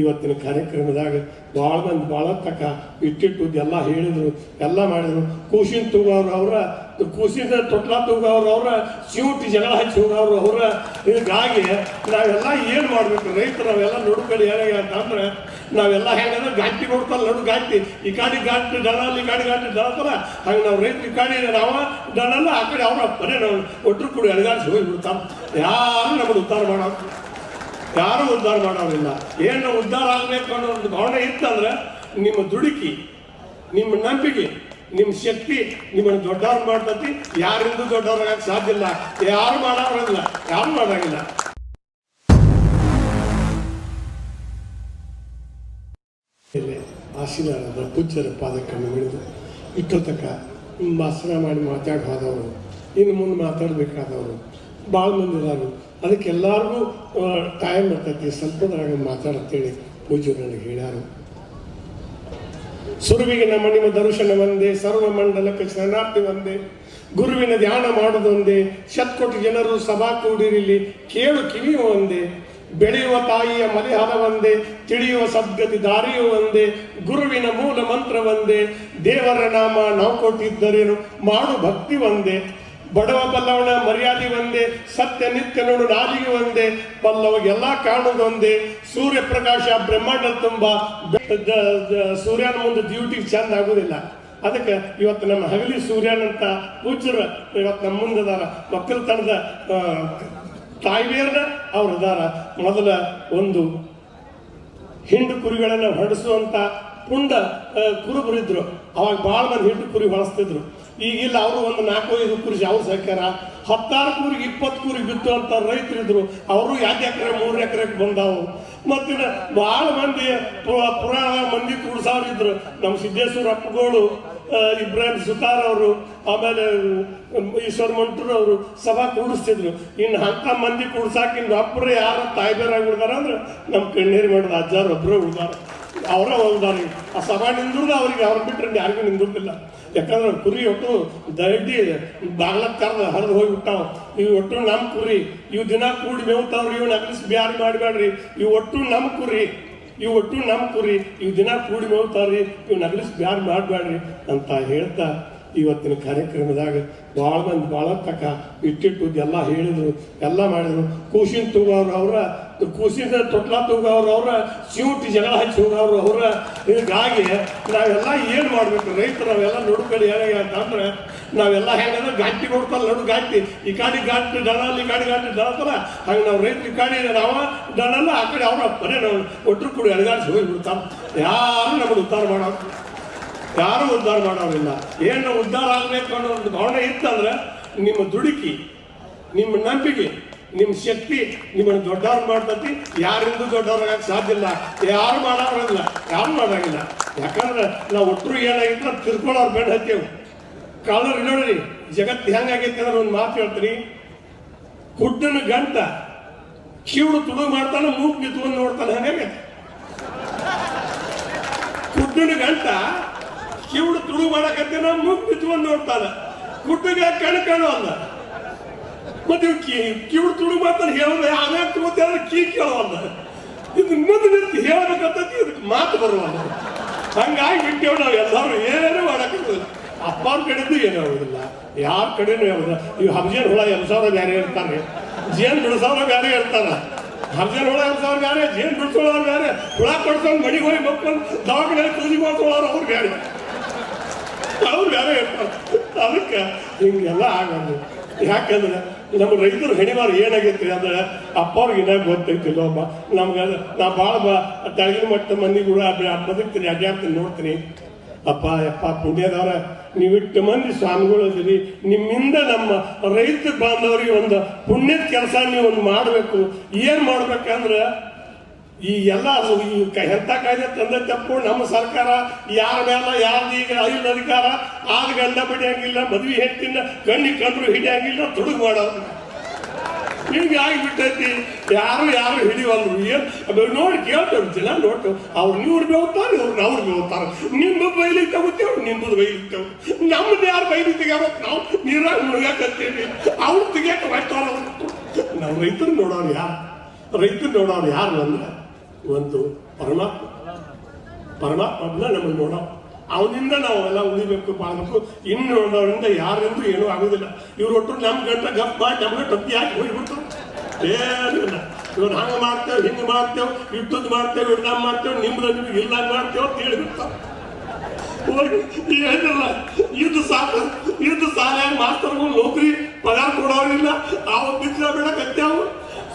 ಇವತ್ತಿನ ಕಾರ್ಯಕ್ರಮದಾಗ ಭಾಳ ಮಂದಿ ಭಾಳ ತಕ್ಕ ಇಟ್ಟಿಟ್ಟು ಎಲ್ಲ ಹೇಳಿದರು, ಎಲ್ಲ ಮಾಡಿದ್ರು. ಕೂಸಿನ ತೂಗವ್ರು ಅವರ, ಕೂಸಿನ ತೊಟ್ಲ ತೂಗವ್ರು ಅವರ, ಸಿವುಟಿ ಜಗಳ ಹಚ್ಚಿ ಹೋಗವ್ರು ಅವರ. ಹೀಗಾಗಿ ನಾವೆಲ್ಲ ಏನು ಮಾಡಬೇಕು? ರೈತರು ನಾವೆಲ್ಲ ಹೇಗೆ ಅಂತಂದ್ರೆ ನಾವೆಲ್ಲ ಹೇಳಿದ್ರೆ ಗಾಟಿ ನೋಡ್ತಾರೆ ನಡು ಗಾಟಿ ಈ ಕಾಡಿ ಗಾಟಿ ದಡ ಈ ಕಾಡಿ ಗಾಟಿ ದಳತ್ತಲ್ಲ ಹಂಗೆ ನಾವು ರೈತರು ಈ ಕಾಡಿ ನಾವ ದಳಲ್ಲ ಆ ಕಡೆ ಅವ್ರ ಬರೀ ನಾವು ಒಟ್ಟರು ಕೂಡ ಎಡಗಾಡಿಸಿ ಹೋಗಿ ಬಿಡ್ತಾರೆ ಯಾರು ನಮ್ಮನ್ನು ಉದ್ಧಾರ ಮಾಡೋ ಯಾರು ಉದ್ಧಾರ ಮಾಡೋರಿಲ್ಲ. ಏನು ಉದ್ಧಾರ ಆಗಬೇಕು ಅನ್ನೋ ಒಂದು ಭಾವನೆ ಇತ್ತಂದ್ರೆ ನಿಮ್ಮ ದುಡುಕಿ, ನಿಮ್ಮ ನಂಬಿಕೆ, ನಿಮ್ಮ ಶಕ್ತಿ ನಿಮ್ಮನ್ನು ದೊಡ್ಡವ್ರು ಮಾಡ್ತತಿ. ಯಾರಿಂದೂ ದೊಡ್ಡವ್ರಾಗಕ್ಕೆ ಸಾಧ್ಯ ಇಲ್ಲ. ಯಾರು ಮಾಡೋರಿಲ್ಲ ಯಾರು ಮಾಡೋಂಗಿಲ್ಲ. ಇಲ್ಲಿ ಆಶೀರ್ವಾದ ಪೂಜ್ಯರ ಪಾದಕ್ಕನ್ನು ಹಿಡಿದು ನಿಮ್ಮ ಭಾಷಣ ಮಾಡಿ ಮಾತಾಡಿ ಇನ್ನು ಮುಂದೆ ಮಾತಾಡಬೇಕಾದವರು ಭಾಳ ಮಂದಿ ಇದಾರು ಅದಕ್ಕೆ ಎಲ್ಲರಿಗೂ ಟೈಮ್ ಇರ್ತೈತಿ. ಸ್ವಲ್ಪದ್ರಾಗ ಮಾತಾಡತ್ತೇಳಿ ಪೂಜೆ ನನಗೆ ಹೇಳ್ಯಾರು. ಸುರುವಿಗೆ ನಮ್ಮ ನಿಮ್ಮ ದರ್ಶನ ಒಂದೇ, ಸರ್ವ ಮಂಡಲಕ್ಕೆ ಶರಣಾರ್ಥಿ ಒಂದೇ, ಗುರುವಿನ ಧ್ಯಾನ ಮಾಡೋದೊಂದೇ, ಶತ್ಕೋಟಿ ಜನರು ಸಭಾ ಕೂಡಿರಲಿ, ಕೇಳು ಕಿವಿಯು ಒಂದೇ, ಬೆಳೆಯುವ ತಾಯಿಯ ಮಲಿಹಾರ ಒಂದೇ, ತಿಳಿಯುವ ಸದ್ಗತಿ ದಾರಿಯು ಒಂದೇ, ಗುರುವಿನ ಮೂಲ ಮಂತ್ರ ಒಂದೇ, ದೇವರ ನಾಮ ನಾವು ಕೊಟ್ಟಿದ್ದರೇನು, ಮಾಡು ಭಕ್ತಿ ಒಂದೇ. ಬಡವ ಬಲ್ಲವನ ಮರ್ಯಾದೆ ಒಂದೇ ಸತ್ಯ ನಿತ್ಯ ನೋಡು ನಾಲಿಗೆ ಒಂದೇ ಬಲ್ಲವಗೆಲ್ಲ ಕಾಣುವುದೊಂದೇ ಸೂರ್ಯ ಪ್ರಕಾಶ ಬ್ರಹ್ಮಾಂಡ ತುಂಬ ಸೂರ್ಯನ ಮುಂದೆ ಡ್ಯೂಟಿ ಚಂದ ಆಗುದಿಲ್ಲ. ಅದಕ್ಕೆ ಇವತ್ತು ನಮ್ಮ ಹಗಲಿ ಸೂರ್ಯನಂತ ಪೂಜ್ಯರು ಇವತ್ತು ನಮ್ಮ ಮುಂದೆ ಅದಾರ. ಮಕ್ಕಳತನದ ತಾಯಿಯರ್ನ ಅವ್ರು ಅದಾರ. ಮೊದಲ ಒಂದು ಹಿಂಡು ಕುರಿಗಳನ್ನು ಹೊಡೆಸುವಂತ ಆ, ಕುರುಬರಿದ್ರು ಅವಾಗ ಭಾಳ ಮಂದಿ ಹಿಂಡು ಕುರಿ ಹೊಳಸ್ತಿದ್ರು. ಈಗಿಲ್ಲ, ಅವರು ಒಂದು ನಾಲ್ಕು ಐದು ಕುರಿ ಅವ್ರು ಸಾಕ್ಯಾರ. ಹತ್ತಾರು ಕೂರಿಗೆ ಇಪ್ಪತ್ತು ಕೂರಿಗೆ ಬಿತ್ತು ಅಂತ ರೈತರಿದ್ರು. ಅವರು ಎರಡು ಎಕರೆ, ಮೂರು ಎಕರೆಗೆ ಬಂದಾವು. ಮತ್ತೆ ಭಾಳ ಮಂದಿ ಪುರ- ಪುರಾಣ ಮಂದಿ ಇದ್ರು ನಮ್ಮ ಸಿದ್ದೇಶ್ವರ ಅಪ್ಪಗಳು ಇಬ್ರಾಹಿಂ ಸುತಾರ್ ಅವರು, ಆಮೇಲೆ ಈಶ್ವರ್ ಮಂಟ್ರು ಅವರು ಸಭಾ ಕೂಡಿಸ್ತಿದ್ರು. ಇನ್ನು ಅಂತ ಮಂದಿ ಕೂಡ್ಸಾಕ ಇನ್ನು ಒಬ್ಬರು ಯಾರು ತಾಯ್ಬೇರಾಗಿ ಉಳ್ದಾರ ಅಂದ್ರೆ ನಮ್ಮ ಕಣ್ಣೀರು ಮಾಡಿದ ಅಜ್ಜಾರು ಒಬ್ಬರು ಉಳ್ದಾರ. ಅವರ ಹೋಗ್ದಾರ ಆ ಸಭಾ ನಿಂದ್ರದ ಅವ್ರಿಗೆ, ಅವ್ರು ಬಿಟ್ಟರೆ ಯಾರಿಗೂ ನಿಂದಿರ್ತಿಲ್ಲ ಯಾಕಂದ್ರೆ ಕುರಿ ಒಟ್ಟು ದಡ್ಡಿ ಬಾಗ್ಲ ಕರ್ದ, ಹರಿದು ಹೋಗಿಬಿಟ್ಟಾವ ಇವು ಒಟ್ಟು ನಮ್ಮ ಕುರಿ, ಇವು ದಿನ ಕೂಡಿ ಮೇವ್ತಾವ್ರಿ ಇವ್ ನಗಲಿಸಿ ಬ್ಯಾರಿ ಮಾಡಬೇಡ್ರಿ ಇವು ಒಟ್ಟು ನಮ್ಮ ಕುರಿ, ಇವು ಒಟ್ಟು ನಮ್ಮ ಕುರಿ, ಇವು ದಿನ ಕೂಡಿ ಮೇವ್ತಾವ್ರಿ ಇವು ನಗಲಿಸಿ ಬ್ಯಾರಿ ಮಾಡಬೇಡ್ರಿ ಅಂತ ಹೇಳ್ತಾ ಇವತ್ತಿನ ಕಾರ್ಯಕ್ರಮದಾಗ ಭಾಳ ಮಂದಿ ಭಾಳ ತಕ ಇಟ್ಟಿಟ್ಟು ಎಲ್ಲ ಹೇಳಿದರು, ಎಲ್ಲ ಮಾಡಿದ್ರು. ಕೂಸಿನ ತೂಗವ್ರು ಅವರ ಕೂಸಿನ ತೊಟ್ಲ ತೂಗವ್ರು ಅವರ ಸಿವುಟಿ ಜಗಳ ಹಚ್ಚಿ ಹೋಗವ್ರು ಅವರ. ಹೀಗಾಗಿ ನಾವೆಲ್ಲ ಏನು ಮಾಡಬೇಕು? ರೈತರು ನಾವೆಲ್ಲ ನೋಡ್ಕೊಳ್ಳಿ ಹೇಳಿ ಅಂತಂದ್ರೆ ನಾವೆಲ್ಲ ಹೆಂಗಂದ್ರೆ ಗಾಟಿ ಕೊಡ್ತಾರೆ ನಡು ಗಾಟಿ ಈ ಕಾಡಿ ಗಾಟಿ ದಳಲ್ಲ ಈ ಕಾಡಿ ಗಾಟಿ ದಳತ್ತಲ್ಲ ಹಾಗೆ ನಾವು ರೈತರು ಈ ಕಾಡಿ ನಾವ ದಳಲ್ಲ ಆ ಕಡೆ ಅವ್ರ ಮನೆ ನಾವು. ಒಟ್ಟರು ಕೂಡ ಅಡಗಾಡಿಸಿ ಹೋಗಿ ಬಿಡ್ತಾರೆ. ಯಾರು ನಮ್ಮನ್ನು ಉದ್ಧಾರ ಮಾಡೋ ಯಾರು ಉದ್ಧಾರ ಮಾಡೋರಿಲ್ಲ ಏನು ಉದ್ಧಾರ ಆಗಬೇಕು ಅನ್ನೋ ಒಂದು ಭಾವನೆ ಇತ್ತಂದ್ರೆ, ನಿಮ್ಮ ದುಡುಕಿ, ನಿಮ್ಮ ನಂಬಿಕೆ ನಿಮ್ಮ ಶಕ್ತಿ ನಿಮ್ಮನ್ನು ದೊಡ್ಡವ್ರು ಮಾಡ್ತತಿ, ಯಾರಿಂದೂ ದೊಡ್ಡವ್ರಾಗಕ್ಕೆ ಸಾಧ್ಯ ಇಲ್ಲ. ಯಾರು ಮಾಡೋರಾಗಿಲ್ಲ ಯಾರು ಮಾಡೋಂಗಿಲ್ಲ. ಯಾಕಂದ್ರೆ ನಾವು ಒಟ್ಟರು ಏನಾಗಿತ್ತು ತಿರ್ಕೊಳ್ಳೋರು ಬೇಡ ಹತ್ತೇವು. ಕಾಲರ್ ನೋಡ್ರಿ ಜಗತ್ತು ಹೆಂಗಾಗೈತೆ ಅಂದ್ರೆ ಒಂದು ಮಾತು ಹೇಳ್ತೀನಿ. ಹುಡ್ಡನ ಗಂಟ ಕಿವುಡು ತುಳು ಮಾಡ್ತಾನೆ ಮೂಗ್ ನಿತ್ಕೊಂಡು ನೋಡ್ತಾನೆ ಹಂಗಾಗೈತೆ ಕುಡ್ಡನ ಗಂಟ ಕಿವುಡು ತುಳು ಮಾಡಕತ್ತೇನ ಮೂಗ್ ನಿತ್ಕೊಂಡು ನೋಡ್ತಾನೆ. ಹುಡ್ಡಿಗೆ ಕಣ್ ಕಾಣು ಅಲ್ಲ ಮತ್ತೆ ಇವ್ ಕಿ, ಕಿವುಡು ತುಳು ಮಾಡ್ತಾನೆ ಹೇಳಿದ್ರೆ ಆಮ್ಯಾಗ ತಗೋತೇವೆ ಕೀ ಕೇಳವಲ್ಲ ಇದು ಮುಂದೆ ನಿಂತು ಹೇಳ್ಬೇಕಂತತಿ ಇದಕ್ಕೆ ಮಾತು ಬರುವಲ್ಲ. ಹಂಗಾಗಿ ಬಿಟ್ಟೇವ್ ನಾವು ಎಲ್ಲರೂ ಏನೇನು ಮಾಡಕ್ಕಾಗಲ್ಲ. ಅಪ್ಪನ ಕಡೆದು ಏನೂ ಆಗೋದಿಲ್ಲ. ಯಾರ ಕಡೆನೂ ಆಗೋದಿಲ್ಲ. ಇವು ಹಬ್ಜೇನ್ ಹುಳ ಎಬ್ಸವ್ರ ಬೇರೆ ಇರ್ತಾರೆ ಜೇನ್ ಬಿಡಿಸೋರ ಬೇರೆ ಇರ್ತಾರ ಹಬ್ಜೇನ್ ಹುಳ ಎಬ್ಸವ್ರ ಬೇರೆ ಜೇನ್ ಬಿಡಿಸೋಳವ್ರು ಬೇರೆ ಹುಳ ಕೊಡ್ಕೊಂಡು ಮನೆಗೆ ಹೋಗಿ ಮಕ್ಕಳು ದವಾಖಾನೆ ಕೂಲಿ ಮಾಡ್ಕೊಳ್ಳೋರು ಅವ್ರು ಬೇರೆ ಅವ್ರು ಬೇರೆ ಇರ್ತಾರೆ. ಅದಕ್ಕೆ ಹಿಂಗೆಲ್ಲ ಆಗೋದು ಯಾಕಂದ್ರೆ ನಮ್ಮ ರೈತರು ಹೆಣಿವಾರ ಏನಾಗೈತಿ ಅಂದ್ರೆ ಅಪ್ಪ ಅವ್ರಿಗೆ ಇನ್ನಾಗ ಗೊತ್ತೈತಿಲ್ಲ ಒಬ್ಬ ನಮ್ಗೆ ನಾ ಭಾಳ ಬಾ ತೆಳಗಿನ ಮಟ್ಟ ಮಂದಿ ಕೂಡ ಬದುಕ್ತೀನಿ ಅಡ್ಡಾಡ್ತೀನಿ ನೋಡ್ತೀನಿ. ಅಪ್ಪ ಅಪ್ಪ ಪುಣ್ಯದವ್ರ ನೀವಿಟ್ಟು ಮಂದಿ ಸ್ವಾಮಿಗಳು ಅದೀರಿ ನಿಮ್ಮಿಂದ ನಮ್ಮ ರೈತ ಬಾಂಧವರಿಗೆ ಒಂದು ಪುಣ್ಯದ ಕೆಲಸ ನೀವು ಒಂದು ಮಾಡಬೇಕು. ಏನು ಮಾಡ್ಬೇಕಂದ್ರೆ ಈ ಎಲ್ಲ ಎಂಥ ಕಾಯ್ದೆ ತಂದೆ ತಪ್ಪು ನಮ್ಮ ಸರ್ಕಾರ, ಯಾರ ಮೇಲ ಯಾರ್ದು ಈಗ ಐದು ಅಧಿಕಾರ ಆದ ಗಂಡ ಬಿಡಿಯಂಗಿಲ್ಲ, ಮದ್ವೆ ಹೆಂಡತಿನ ಗಂಡಿ ಕಂಡ್ರು ಹಿಡಿಯಂಗಿಲ್ಲ, ತುಡುಗು ಮಾಡೋದು ಹಿಂಗೆ ಆಗಿಬಿಟ್ಟೈತಿ. ಯಾರು ಯಾರು ಹಿಡಿವಲ್ರು ಏನು? ನೋಡಿ ಕೇಳ್ತೇವೆ ಜನ ನೋಡ್ತೇವೆ ಅವ್ರು ನೀವ್ರು ಬೇವ್ತಾರೆ, ಇವ್ರು ಅವ್ರು ಬೇವ್ತಾರೆ. ನಿಮ್ಮ ಬೈಲಿ ತಗೋತೇವೆ ನಿಮ್ಮದು ಬೈಲಿ ತಗೋ ನಮ್ಮದು ಯಾರು ಬೈಲಿ ತೆಗಿಯಬೇಕು ನಾವು? ನೀರಾಗ ಮುಳುಗಾಕತ್ತೀವಿ ಅವ್ರು ತೆಗಿಯಕ್ಕೆ ಮಾಡ್ತಾರ ನಾವು ರೈತರು ನೋಡೋರು ಯಾರು? ರೈತರು ನೋಡೋರು ಯಾರು ಅಂದ್ರೆ? ಒಂದು ಪರಮಾತ್ಮ ಪರಮಾತ್ಮನ್ನ ನಮಗೆ ನೋಡ. ಅವನಿಂದ ನಾವು ಎಲ್ಲ ಉಳಿಬೇಕು ಮಾಡಬೇಕು ಇನ್ನು ನೋಡೋರಿಂದ ಯಾರಿಂದೂ ಏನೂ ಆಗೋದಿಲ್ಲ. ಇವ್ರು ಒಟ್ಟು ನಮ್ಮ ಗಂಟ ಗಪ್ ಮಾಡಿ ನಮ್ಗೆ ಟಪ್ಪಿ ಹಾಕಿ ಹೋಗ್ಬಿಟ್ಟು ಏನಿಲ್ಲ ಇವ್ರು ಹಂಗ ಮಾಡ್ತೇವೆ, ಹಿಂಗ್ ಮಾಡ್ತೇವೆ ಇಟ್ಟದ್ದು ಮಾಡ್ತೇವೆ ಇಡ್ದಾಗ ಮಾಡ್ತೇವೆ, ನಿಮ್ದು ನಿಮ್ಗೆ ಇಲ್ಲ ಮಾಡ್ತೇವೆ ಅಂತ ಹೇಳಿಬಿಡ್ತಾವೆ ಇದು ಸಾಕು ಇದು ಸಾಲ ಮಾಸ್ತರ್ಗಳು ನೌಕರಿ ಪಗಾರ ಕೊಡೋರಿಲ್ಲ ಅವ ಬೇಡ ಬಿಡಕತ್ಯಾವು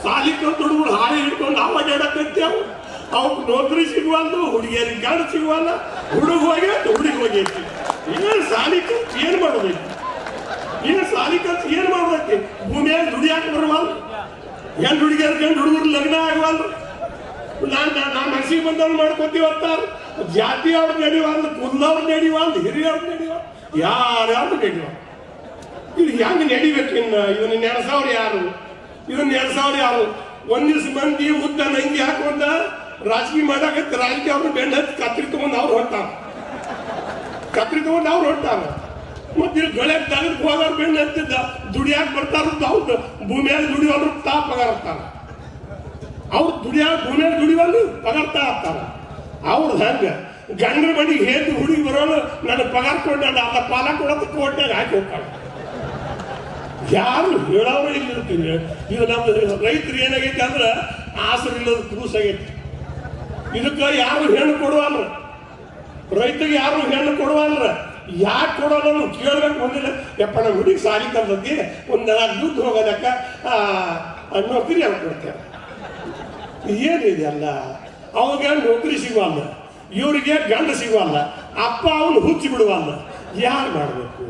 ಸಾಲಿ ಕಲ್ ಹಾಳೆ ಹಿಡ್ಕೊಂಡು ಅವಾಗ ಹೇಳಕತ್ಯಾವು ಅವಕ್ಕೆ ನೌಕರಿ ಸಿಗುವಲ್ದು, ಹುಡುಗಿಯರಿಗೆ ಗಾಡ ಸಿಗುವಲ್ಲ, ಹುಡುಗ ಹೋಗಿ ಹುಡುಗಿ ಹೋಗಿ ಇನ್ನ ಸಾಲಿ ಖರ್ಚು ಏನು ಮಾಡೋದೈತಿ? ಏನು ಸಾಲಿ ಖರ್ಚು ಏನು ಮಾಡೋದೈತಿ? ಭೂಮಿಯಾಗ ದುಡಿಯಾಕ ಬರುವಲ್ಲ ಹೆಣ್ಣು ಹುಡುಗಿಯರ್ ಗಂಡು ಹುಡುಗರು ಲಗ್ನ ಆಗುವಲ್ರು ನಾನ್ ನಾನ್ ಮನಸ್ಸಿಗೆ ಬಂದವ್ರು ಮಾಡ್ಕೊತೀವಿ ಅಂತಾರ ಜಾತಿ ಅವ್ರು ನಡೆಯುವಲ್ ಕುಂದವ್ರ ನಡೆಯುವಲ್ ಹಿರಿಯವ್ರು ನಡೆಯುವ ಯಾರ್ಯಾರು ನಡೆಯುವ ಇದು ಹೆಂಗ್ ನಡಿಬೇಕು ಇನ್ನ? ಇವನ್ನ ಸಾವಿರ ಯಾರು? ಇವನ್ನ ಸಾವಿರ ಯಾರು? ಒಂದಿವ್ಸ ಮಂದಿ ಉದ್ದ ನಂಗಿ ಹಾಕೊಂಡ ರಾಜಕೀಯ ಮಾಡಾಕತ್ತ ರಾಜಕೀಯ ಅವ್ರು ಬೆಂಡ ಹತ್ತಿ ಕತ್ರಿ ತಗೊಂಡು ಅವ್ರು ಹೊಂಟಾರ. ಕತ್ರಿ ತಗೊಂಡು ಅವ್ರು ಹೊಂಟಾರ. ಮತ್ತೆ ಇಲ್ಲಿ ಗಳೆ ತಗದ್ ಹೋಗೋರು ಬೆಂಡ ಹತ್ತಿದ್ದ ದುಡಿಯಾಕ ಬರ್ತಾರ ಅವ್ರು ಭೂಮಿಯಾಗ ದುಡಿಯೋರು ತಾ ಪಗಾರ ಅಂತಾರ. ಅವ್ರು ದುಡಿಯ ಭೂಮಿಯಾಗ ಪಗಾರ ತಾ ಆಗ್ತಾರ ಅವ್ರದ್ದು ಹಂಗ ಗಂಡ್ರ ಮಡಿ ಹೇಗೆ ಹುಡುಗಿ ಬರೋನು ನನ್ನ ಪಗಾರ ಕೊಂಡ ಅದ ಪಾಲ ಕೊಡೋದು ಕೋಟ್ಯಾಗ ಹಾಕಿ ಹೋಗ್ತಾಳೆ ಯಾರು ಹೇಳೋರು ಇಲ್ಲಿರ್ತೀನಿ ಇದು ನಮ್ಮ ರೈತರು ಏನಾಗೈತೆ ಅಂದ್ರೆ ಆಸರಿಲ್ಲದ ಆಗೈತಿ. ಇದಕ್ಕೆ ಯಾರು ಹೆಣ್ಣು ಕೊಡುವಲ್ರ? ರೈತರಿಗೆ ಯಾರು ಹೆಣ್ಣು ಕೊಡುವಲ್ರ? ಯಾಕೆ ಕೊಡೋಲ್ಲ ನಾವು ಕೇಳ್ಬೇಕು ಬಂದಿಲ್ಲ. ಯಪ್ಪ ನಮ್ಮ ಹುಡುಗಿ ಸಾಲಿ ತಂದದ್ದಿ ಒಂದು ನಾಲ್ಕು ದುಡ್ಡು ಹೋಗೋದಕ್ಕ ನೌಕರಿ ಅವ್ರು ಕೊಡ್ತೇವೆ ಏನಿದೆಯಲ್ಲ, ಅವಾಗ ನೌಕರಿ ಸಿಗುವಲ್ಲ ಇವರಿಗೆ ಗಂಡ ಸಿಗುವಲ್ಲ ಅಪ್ಪ ಅವನು ಹುಚ್ಚಿ ಬಿಡುವಲ್ಲ ಯಾರು ಮಾಡಬೇಕು?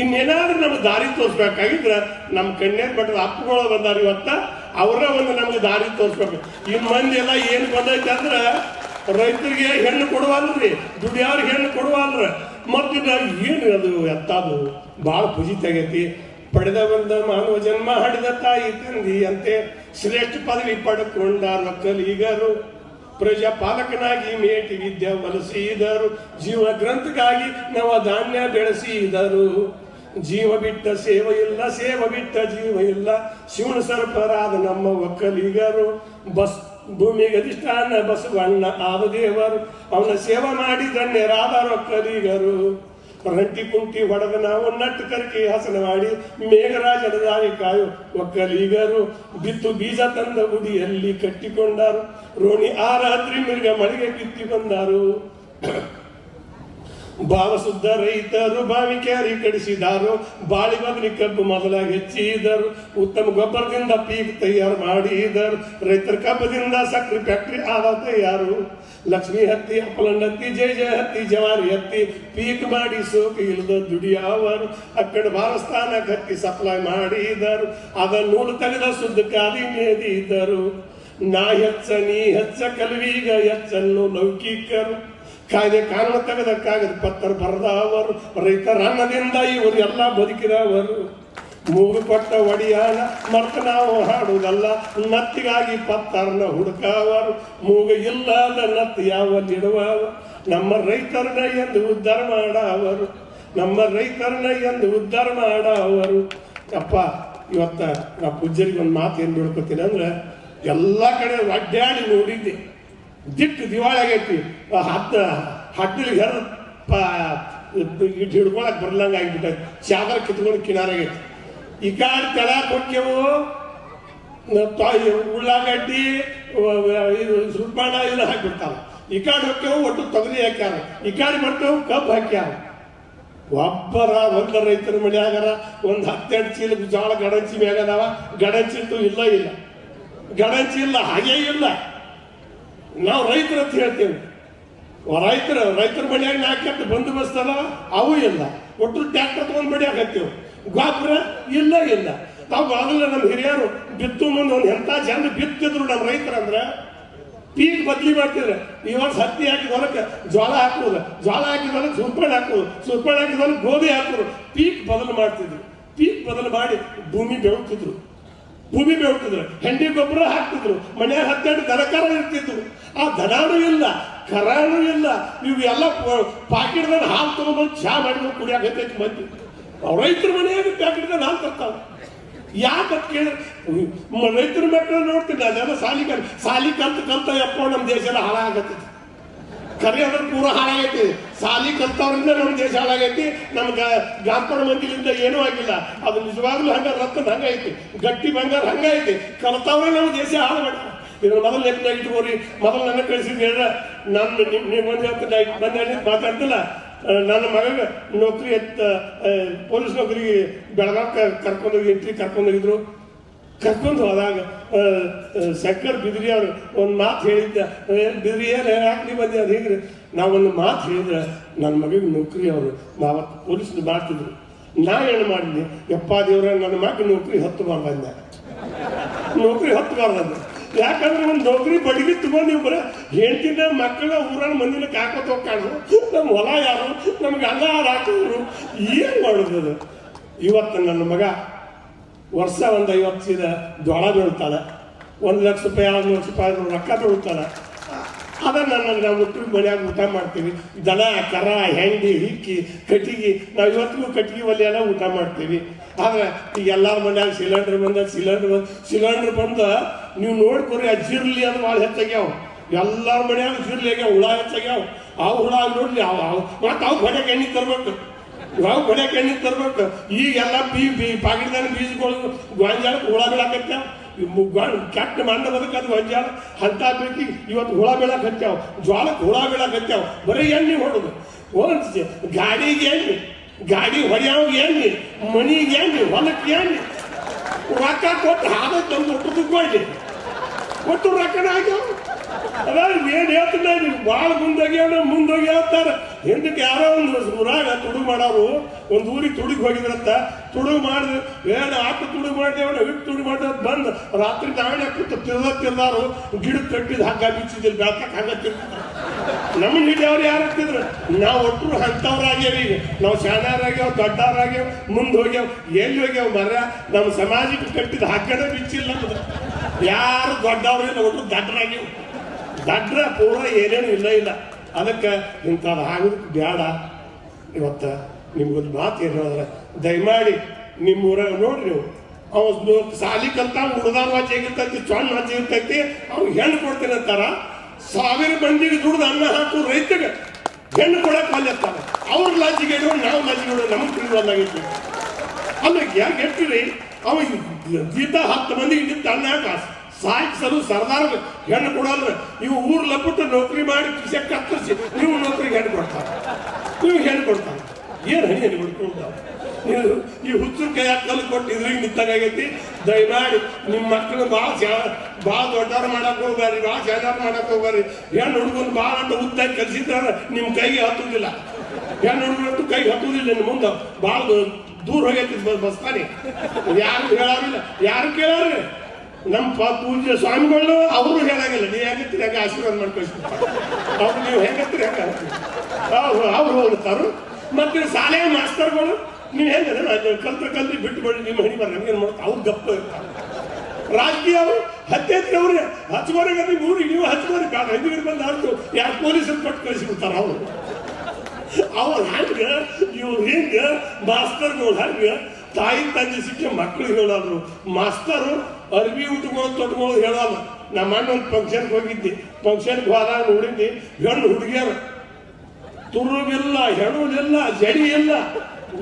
ಇನ್ನೇನಾದ್ರೂ ನಮ್ಗೆ ದಾರಿ ತೋರಿಸ್ಬೇಕಾಗಿದ್ರೆ ನಮ್ಮ ಕಣ್ಣೇನು ಮಠದ ಅಪ್ಪಗಳು ಬಂದಾರ ಇವತ್ತ. ಅವರ ಒಂದು ನಮ್ಗೆ ದಾರಿ ತೋರಿಸ್ಬೇಕು. ಈ ಮಂದಿ ಎಲ್ಲ ಏನು ಬಂದೈತೆ ಅಂದ್ರೆ, ರೈತರಿಗೆ ಹೆಣ್ಣು ಕೊಡುವಲ್ರಿ ದುಡಿಯವ್ರಿಗೆ ಹೆಣ್ಣು ಕೊಡುವಲ್ರ ಮತ್ತೆ ಏನು ಅದು ಎತ್ತಾದು? ಭಾಳ ಖುಷಿ ಆಗೈತಿ ಪಡೆದ ಬಂದ ಮಾನವ ಜನ್ಮ, ಹಡಿದ ತಾಯಿ ತಂದಿ ಅಂತೆ. ಶ್ರೇಷ್ಠ ಪದವಿ ಪಡ್ಕೊಂಡ ಒಕ್ಕಲಿಗರು ಪ್ರಜಾಪಾಲಕನಾಗಿ ಮೇಟಿ ವಿದ್ಯೆ ವಲಸಿದರು ಜೀವ ಗ್ರಂಥಕ್ಕಾಗಿ ನವ ಧಾನ್ಯ ಬೆಳೆಸಿದರು. ಜೀವ ಬಿಟ್ಟ ಸೇವ ಇಲ್ಲ ಸೇವ ಬಿಟ್ಟ ಜೀವ ಇಲ್ಲ ಶಿವನ ಸರ್ಪರಾದ ನಮ್ಮ ಒಕ್ಕಲಿಗರು, ಬಸ್ ಭೂಮಿಗೆ ಅಧಿಷ್ಠಾನ ಬಸವಣ್ಣ ಆದ ದೇವರು ಅವನ ಸೇವೆ ಮಾಡಿದನ್ನೇ ಧನ್ಯರಾದ ಒಕ್ಕಲಿಗರು. ರಂಟಿ ಕುಂಟಿ ಹೊಡೆದ ನಾವು ನಟ್ಟು ಕರ್ಕಿ ಹಸನ ಮಾಡಿ ಮೇಘರಾಜನ ದಾರಿ ಕಾಯು ಒಕ್ಕಲಿಗರು. ಬಿತ್ತು ಬೀಜ ತಂದ ಗುಡಿಯಲ್ಲಿ ಕಟ್ಟಿಕೊಂಡರು. ರೋಣಿ ಆ ರಾತ್ರಿ ಮಿರ್ಗ ಮಳೆಗೆ ಬಿತ್ತಿ ಬಂದರು. ಭಾವ ಶುದ್ಧ ರೈತರು ಬಾವಿ ಕ್ಯಾರಿ ಕಡಿಸಿದಾರು, ಬಾಳಿ ಬದಲಿ ಕಬ್ಬು ಮೊದಲಾಗಿ ಹೆಚ್ಚಿದರು, ಉತ್ತಮ ಗೊಬ್ಬರದಿಂದ ಪೀಕ್ ತಯಾರು ಮಾಡಿದರು, ರೈತರ ಕಬ್ಬದಿಂದ ಸಕ್ಕರೆ ಫ್ಯಾಕ್ಟ್ರಿ ಆದ ತಯಾರು. ಲಕ್ಷ್ಮಿ ಹತ್ತಿ ಅಪ್ಪಲಂಡ ಹತ್ತಿ ಜಯ ಜಯ ಹತ್ತಿ, ಜವಾರಿ ಹತ್ತಿ, ಪೀಕ್ ಮಾಡಿ ಸೋಕ ಇಲ್ಲದ ದುಡಿಯವರು, ಅಕ್ಕಡೆ ಭಾರಸ್ಥಾನಕ್ಕೆ ಹತ್ತಿ ಸಪ್ಲೈ ಮಾಡಿದರು ಅದ ನೂಲು ತೆಗೆದ ಸುದ್ದ ಕಾದಿ ಮೇದಿದರು. ನಾ ಹೆಚ್ಚ, ನೀ ಹೆಚ್ಚ, ಕಲ್ವೀಗ ಹೆಚ್ಚನ್ನು ಲೌಕಿಕರು. ಕಾಯ್ದೆ ಕಾರಣ ಪತ್ರ ಬರೆದವರು ರೈತರ ಅನ್ನದಿಂದ ಇವರು ಎಲ್ಲ ಬದುಕಿದವರು. ಮೂಗು ಕೊಟ್ಟ ಒಡಿಯಾಣ ಮರ್ತ ನಾವು ಹಾಡುವುದಲ್ಲ. ನತ್ತಿಗಾಗಿ ಪತ್ತರ್ನ ಹುಡುಕವರು. ಮೂಗು ಇಲ್ಲದ ಯಾವ ನಿಡುವ ನಮ್ಮ ರೈತರನ್ನ ಎಂದು ಉದ್ಧಾರ ಮಾಡವರು. ನಮ್ಮ ರೈತರನ್ನ ಎಂದು ಉದ್ಧಾರ ಮಾಡವರು. ಅಪ್ಪ, ಇವತ್ತ ನಾ ಪೂಜ್ಯರಿಗೆ ಒಂದು ಮಾತು ಏನು ಬಿಡ್ಕೊತೀನಿ ಅಂದ್ರೆ, ಎಲ್ಲ ಕಡೆ ಅಡ್ಡಾಡಿ ನೋಡಿದ್ದೆ. ದಿಕ್ಕು ದಿವಾಳಿ ಆಗೈತಿ. ಹತ್ತು ಹಟ್ಟಲಿಗೆ ಹರ ಇಟ್ಟು ಹಿಡ್ಕೊಳಕ್ ಬರ್ಲಂಗ ಆಗ್ಬಿಟ್ಟೈತಿ. ಚಾದರ ಕಿತ್ಕೊಂಡು ಕಿನಾರಾಗೈತಿ ಈ ಕಾಡ್ ತಳ ಕೊಟ್ಟೆವು ಉಳ್ಳಾಗಡ್ಡಿ ಇದು ಸುಬ್ಬಣ್ಣ ಇದು ಹಾಕ್ಬಿಡ್ತಾವ. ಈ ಕಾಡ್ ಹೊಕ್ಕೆವು ಒಟ್ಟು ತೊಗರಿ ಹಾಕ್ಯಾರ. ಈ ಕಾಡ್ ಬರ್ತೇವು ಕಬ್ಬು ಹಾಕ್ಯಾರ. ಒಬ್ಬರ ಒಂದ ರೈತರ ಮನ್ಯಾಗರ ಒಂದ್ ಹತ್ತೆರಡು ಚೀಲ ಜೋಳ ಗಡಂಚಿ ಮ್ಯಾಗದಾವ ಗಡಂಚಿ ಇಲ್ಲ ಇಲ್ಲ. ಗಡಂಚಿ ಇಲ್ಲ, ಹಾಗೇ ಇಲ್ಲ. ನಾವು ರೈತರ ಅಂತ ಹೇಳ್ತೇವೆ. ರೈತರ ರೈತರ ಬಳಿಯಾಗಿ ನಾಲ್ಕು ಬಂದು ಬಸ್ತಲ್ಲ ಅವು ಇಲ್ಲ. ಒಟ್ಟು ಟ್ಯಾಕ್ಟರ್ ತಗೊಂಡ್ ಬಡಿಯಾಕತ್ತೀವಿ ಗೊಬ್ಬರ ಇಲ್ಲ ಇಲ್ಲ. ನಾವು ಆಗಲ್ಲ ನಮ್ಮ ಹಿರಿಯರು ಬಿತ್ತು ಮುಂದೆ ಒಂದು ಎಂಥ ಜನ ಬಿತ್ತಿದ್ರು ನಮ್ಮ ರೈತರಂದ್ರೆ ಪೀಕ್ ಬದ್ಲಿ ಮಾಡ್ತಿದ್ರೆ. ಈ ವರ್ಷ ಹತ್ತಿ ಹಾಕಿದ ಹೊಲಕ್ಕೆ ಜೋಳ ಹಾಕುವುದು ಜ್ವಾಳ ಹಾಕಿದ ಹೊಲಕ್ಕೆ ಸುರ್ಪಣೆ ಹಾಕುವುದು ಸುರ್ಪಣೆ ಹಾಕಿದ ಹೊಲಕ್ಕೆ ಗೋಧಿ ಹಾಕುವುದು ಪೀಕ್ ಬದಲು ಮಾಡ್ತಿದ್ರು. ಪೀಕ್ ಬದಲು ಮಾಡಿ ಭೂಮಿ ಬೆಳಗ್ತಿದ್ರು ಭೂಮಿ ಬೆಳ್ತಿದ್ರು ಹೆಂಡಿ ಗೊಬ್ಬರ ಹಾಕ್ತಿದ್ರು. ಮನೆಯ ಹತ್ತೆರಡು ದನಕರ ಇರ್ತಿತ್ತು ಆ ದನಾನು ಇಲ್ಲ, ಕರಾನು ಇಲ್ಲ. ನೀವು ಎಲ್ಲ ಪಾಕಿಟ್ದಾಗ ಹಾಲು ತಗೊಂಡ್ಬಂದು ಚಾ ಮಾಡಿದ್ರು ಕುಡಿಯಾಕತ್ತೈತಿ ಮಂದಿ. ರೈತರ ಮನೆಯಾಗ ಪ್ಯಾಕೆಟ್ದಾಗ ಹಾಲು ತರ್ತಾವ. ಯಾಕೆ ಕೇಳಿ ರೈತರ ಮಕ್ಕಳು ನೋಡ್ತೀನಿ, ಅದೆಲ್ಲ ಸಾಲಿ ಕಲ್ ಸಾಲಿ ಕಲ್ತು ಕಲ್ತ ಯಪ್ಪ ನಮ್ಮ ದೇಶ ಎಲ್ಲ ಕರೆ ಅಂದ್ರೆ ಪೂರ ಹಾಳಾಗೈತಿ. ಸಾಲಿ ಕಲ್ತವ್ರಿಂದ ನಮ್ಮ ದೇಶ ಹಾಳಾಗೈತಿ. ನಮ್ಗೆ ಗ್ರಾಮಪಣ ಮಂದಿಲಿಂದ ಏನೂ ಆಗಿಲ್ಲ. ಅದು ನಿಜವಾಗ್ಲೂ ಹಂಗ ರಕ್ತದ ಹಂಗೈತಿ ಗಟ್ಟಿ ಬಂಗಾರ ಹಂಗೈತಿ ಕಲ್ತವ್ರೆ ನಮ್ಮ ದೇಶ ಹಾಳು ಮಾಡ ಇದ್ರ ಮೊದಲು ನೆನಪಿನಾಗ ಇಟ್ಕೋರಿ. ಮೊದಲು ನನ್ನ ಕಳಿಸಿದ್ ಹೇಳ್ರ. ನಮ್ಮ ನಿಮ್ ಬಂದ ಮಾತಾಡ್ತಿಲ್ಲ. ನನ್ನ ಮಗನ ನೌಕರಿ ಎತ್ತ ಪೊಲೀಸ್ ನೌಕರಿಗೆ ಬೆಳಗಾವ್ ಕರ್ಕೊಂಡೋಗಿ ಎಂಟ್ರಿ ಕರ್ಕೊಂಡೋಗಿದ್ರು ಕರ್ಕೊಂಡು ಹೋದಾಗ ಶಂಕರ್ ಬಿದ್ರಿ ಅವರು, ಒಂದು ಮಾತು ಹೇಳಿದ್ದ ಬಿದ್ರಿ, ಏನು ಯಾಕೆ ಬಂದೆ, ಅದು ಹೇಗ್ರಿ? ನಾವೊಂದು ಮಾತು ಹೇಳಿದ್ರೆ ನನ್ನ ಮಗಿಗೆ ನೌಕರಿ ಅವರು. ನಾವು ಪೊಲೀಸರು ಮಾಡ್ತಿದ್ರು ನಾ ಏನು ಮಾಡಿದ್ದೆ ಯಪ್ಪ ದೇವ್ರ ನನ್ನ ಮಗ ನೌಕರಿ ಹತ್ತು ಬಂದೆ ನೌಕರಿ ಬಂದೆ ಯಾಕಂದ್ರೆ ಒಂದು ನೌಕರಿ ಬಡಿಗೆ ತುಂಬ ನೀವು ಬರ. ಹೇಳ್ತಿದ್ದ ಮಕ್ಕಳ ಊರನ್ನ ಮಂದಿನ ಕಾಕೋತ ಹೋಗ್ಕಾಣು ನಮ್ಮ ಹೊಲ ಯಾರು? ನಮ್ಗೆ ಹಾಕಿದ್ರು ಹಾಕೋರು. ಏನು ಮಾಡೋದು ಇವತ್ತು ನನ್ನ ಮಗ ವರ್ಷ ಒಂದು ಐವತ್ತು ಸೀದ ಜೋಳ ಬೀಳ್ತಾಳೆ. ಒಂದು ಲಕ್ಷ ರೂಪಾಯಿ, ಎರಡು ಲಕ್ಷ ರೂಪಾಯಿ ರೊಕ್ಕ ಬೀಳ್ತಾಳೆ. ಅದನ್ನು ನಾನು ನಾವು ಒಟ್ಟು ಮನ್ಯಾಗ ಊಟ ಮಾಡ್ತೀವಿ. ದನ ಕರ, ಹೆಂಡಿ, ಹಿಕ್ಕಿ, ಕಟ್ಟಿಗೆ, ನಾವು ಇವತ್ತಿಗೂ ಕಟ್ಟಿಗೆ ಒಲೆಯೆಲ್ಲ ಊಟ ಮಾಡ್ತೀವಿ. ಆದರೆ ಈಗ ಎಲ್ಲಾರ ಮನೆಯಾಗ ಸಿಲಿಂಡರ್ ಬಂದ ಸಿಲಿಂಡರ್ ಬಂದ ಸಿಲಿಂಡರ್ ಬಂದ, ನೀವು ನೋಡ್ಕೊರಿ ಆ ಜಿರ್ಲಿ ಅದು ಭಾಳ ಹೆಚ್ಚಾಗ್ಯಾವ. ಎಲ್ಲಾರ ಮನೆಯಾಗ ಜಿರ್ಲಿ ಆಗ್ಯಾವ ಹುಳ ಹೆಚ್ಚಾಗ್ಯಾವ. ಆ ಹುಳ ನೋಡ್ಲಿ ಅವ ಮತ್ತೆ ಅವು ಹೊಡೆಗೆ ಎಣ್ಣೆ ತರ್ಬೇಕು. ನಾವು ಹೊಡೆಗೆ ಎಣ್ಣೆ ತರ್ಬೇಕು. ಈಗೆಲ್ಲ ಬೀ ಬೀ, ಪಾಕಿಟ್ದಾಗ ಬೀಜಗಳು ಗೊಂಜಾಳಕ್ಕೆ ಹುಳ ಬೀಳಾಕತ್ಯಾವ ಕೆಟ್ಟ ಮಂಡ ಬದಕದ ಗೊಂಜಾಳ. ಹಂತ ಬೇಕಿ ಇವತ್ತು ಹುಳ ಬೀಳಕ್ಕೆ ಹತ್ಯಾವ ಜ್ವಾಳಕ್ಕೆ ಹುಳ ಬೀಳಕ್ಕೆ ಹತ್ಯಾವ ಬರೀ ಎಣ್ಣೆ ಹೊಡೋದು. ಒಂದು ಗಾಡಿಗೆ ಎಣ್ಣೆ, ಗಾಡಿ ಹೊಡೆಯವಾಗ ಎಣ್ಣೆ, ಮನಿಗೆ ಎಣ್ಣೆ, ಹೊಲಕ್ಕೆ ಎಣ್ಣೆ. ರೊಕ್ಕ ಕೊಟ್ಟು ಹಾದ ತಂದು ಕೊಯ್ಲಿ ಕೊಟ್ಟು ರೊಕ್ಕನ ಆಗ್ಯಾವ ಅದ ಏನು ಹೇಳ್ತಿಲ್ಲ ನೀವು ಭಾಳ ಮುಂದೋಗ್ಯಾವ ಮುಂದೋಗಿ ಹೇಳ್ತಾರೆ. ಹಿಂದಕ್ಕೆ ಯಾರೋ ಒಂದು ಊರಾಗ ತುಡುಗು ಮಾಡೋರು, ಒಂದು ಊರಿಗೆ ತುಡುಗು ಹೋಗಿದ್ರಂತ, ತುಡುಗು ಮಾಡಿದ್ರು ಏನು ಆಟ ತುಡುಗು ಮಾಡ್ದೇವ ಹಿಟ್ಟು ತುಡುಗು ಮಾಡಿದ ಬಂದ ರಾತ್ರಿ ನಾಳೆ ಕೂತು ತಿರ್ದ ತಿರ್ದಾರು ಗಿಡ ಕಟ್ಟಿದ ಹಗ್ಗ ಬಿಚ್ಚಿದ್ರು ಬೆಳ್ಕಕ್ಕೆ ಹಗ್ಗ ನಮ್ಮ ನಮ್ಮನ್ನ ಹಿಡಿಯವ್ರು ಯಾರು ಹಾಕ್ತಿದ್ರು? ನಾವು ಒಟ್ಟರು ಅಂಥವ್ರಾಗ್ಯಾವ. ಈಗ ನಾವು ಶಾಣಾರಾಗ್ಯಾವ ದೊಡ್ಡವರಾಗ್ಯಾವ ಮುಂದೆ ಹೋಗ್ಯಾವ ಎಲ್ಲಿ ಹೋಗ್ಯಾವ ಮರ ನಮ್ಮ ಸಮಾಜಕ್ಕೆ ಕಟ್ಟಿದ ಹಗ್ಗನೇ ಬಿಚ್ಚಿಲ್ಲ ನಮ್ದು. ಯಾರು ದೊಡ್ಡವ್ರು ಒಟ್ಟು ದಡ್ಡರಾಗ್ಯಾವ ದಡ್ರ ಪೂರ ಏನೇನು ಇಲ್ಲ ಇಲ್ಲ. ಅದಕ್ಕೆ ಇಂಥದ್ದು ಆಗೋದಕ್ಕೆ ಬೇಡ ಇವತ್ತು ನಿಮ್ಗೊಂದು ಮಾತು ಏನು ಹೇಳಿದ್ರೆ, ದಯಮಾಡಿ ನಿಮ್ಮ ಊರಾಗ ನೋಡ್ರಿ ನೀವು. ಅವ ಸಾಲಿ ಕಲ್ತ ಹುಡುಗಾರ ವಾಚಿ ಆಗಿರ್ತೈತಿ ಚೊಣ್ಣ ವಾಚಿ ಇರ್ತೈತಿ ಅವ್ನು ಹೆಣ್ಣು ಕೊಡ್ತೀನಿ ಅಂತಾರ. ಸಾವಿರ ಮಂದಿಗೆ ದುಡ್ದು ಅನ್ನ ಹಾಕು ರೈತಗೆ ಹೆಣ್ಣು ಕೊಡಕ್ಕೆ ಅಲ್ಲಿರ್ತಾರ ಅವ್ರ ಲಾಜಿಗೆ ನಾವು ಲಾಜಿಗೆ ಇಡುವ ನಮಗೆ ತಿಳಿವಲ್ಲಾಗೈತಿ ಅಲ್ಲ, ಯಾಕೆ ಹೇಳ್ತೀರಿ? ಅವ ಜೀತ ಹತ್ತು ಮಂದಿಗೆ ಇದ್ದಿತ್ತು ಅನ್ನ ಹಾಕ ಸಾಯಿಸಲು ಸರ್ದಾರ ಹೆಣ್ಣು ಕೊಡಲ್ರ. ನೀವು ಊರ್ ಲಪುಟ್ಟು ನೌಕರಿ ಮಾಡಿ ಕಿಸೆ ಕತ್ತರಿಸಿ, ನೀವು ನೌಕರಿಗೆ ಹೆಣ್ಣು ಕೊಡ್ತಾರೆ. ನೀವು ಹೆಣ್ಣು ಕೊಡ್ತಾರೆ. ಏನು ಹಣಿ ಹೆಣ್ಣು ಕೊಡ್ಕೊಂಡ ನೀವು ಈ ಹುಚ್ಚು ಕೈ ಕಲ್ಲು ಕೊಟ್ಟು ಇದ್ರಿಗೆ ನಿಂತಾಗೈತಿ ದಯಮಾಡಿ ನಿಮ್ಮ ಮಕ್ಕಳು ಭಾಳ ಜಾ ಭಾಳ ದೊಡ್ಡಾರ ಮಾಡಕ್ ಹೋಗ್ಬಾರಿ ಭಾಳ ಜಾದಾರ್ ಮಾಡಕ್ ಹೋಗ್ಬಾರಿ ಹೆಣ್ಣು ಹುಡುಗನ್ ಭಾಳ ಅಂತ ಉದ್ದಾಗಿ ಕಲ್ಸಿದ್ರೆ ನಿಮ್ಮ ಕೈಗೆ ಹತ್ತುದಿಲ್ಲ. ಹೆಣ್ಣು ಹುಡುಗರಂತೂ ಕೈಗೆ ಹತ್ತುದಿಲ್ಲ ನಿಮ್ಮ ಮುಂದೆ. ಭಾಳ ದೂರ ಹೋಗೈತಿ ಬಸ್ತಾನೆ ಯಾರು ಹೇಳಾರಿಲ್ಲ ಯಾರು ಕೇಳಾರ್ರಿ? ನಮ್ಮ ಪೂಜ್ಯ ಸ್ವಾಮಿಗಳು, ಅವರು ಹೇಳಾಗಿಲ್ಲ, ನೀವು ಹೆಂಗತ್ತೀರಿ ಹಾಗೆ ಆಶೀರ್ವಾದ ಮಾಡ್ಕೊಳ್ತೀವಿ ಅವ್ರು ನೀವು ಹೆಂಗತ್ತೀರಿ ಹೆಂಗೆ ಅವ್ರು ಅವ್ರು ಹೋಗ್ತಾರು ಮತ್ತೆ ಶಾಲೆಯ ಮಾಸ್ತರ್ಗಳು, ನೀವು ಹೆಂಗೆ ಕಲ್ತ ಕಲ್ತಿ ಬಿಟ್ಟು ಬಿಡಿ ನಿಮ್ಮ ಹಣಿ ಬರ ನಮ್ಗೇನು ಮಾಡ್ತಾರೆ, ಅವ್ರು ಗಪ್ಪ ಇರ್ತಾರೆ. ರಾಜಕೀಯ ಅವರು ಹತ್ಯೆತ್ರಿ ಅವ್ರಿಗೆ ಹಚ್ಕೋರಿ ಗತಿ ಊರಿಗೆ, ನೀವು ಹಚ್ಕೋರಿ ಬೇಡ ಹಿಂದಿಗೆ ಬಂದು ಅರ್ಥ ಯಾರು ಪೊಲೀಸರು ಕೊಟ್ಟು ಕಳಿಸಿಬಿಡ್ತಾರ ಅವರು. ಅವ್ರು ಹಂಗ, ಇವ್ರು ಹಿಂಗ, ಮಾಸ್ತರ್ಗಳು ಹಂಗ, ತಾಯಿ, ತಂದೆ ಸಿಕ್ಕ ಮಕ್ಕಳು ಹೇಳೋರು. ಮಾಸ್ತರು ಅರ್ಬಿ ಉಟ್ಕೊಳ್ಳೋದು ತೊಟ್ಕೊಳ್ಳೋದು ಹೇಳಲ್ಲ. ನಮ್ಮ ಅಣ್ಣ ಒಂದು ಫಂಕ್ಷನ್ಗೆ ಹೋಗಿದ್ದೆ. ಫಂಕ್ಷನ್ಗೆ ಹೋದಾಗ ನೋಡಿದ್ದೆ, ಹೆಣ್ಣು ಹುಡುಗಿಯರು. ತುರುವಿಲ್ಲ ಹೆಣ್ಣಿಲ್ಲ ಜಡಿ ಇಲ್ಲ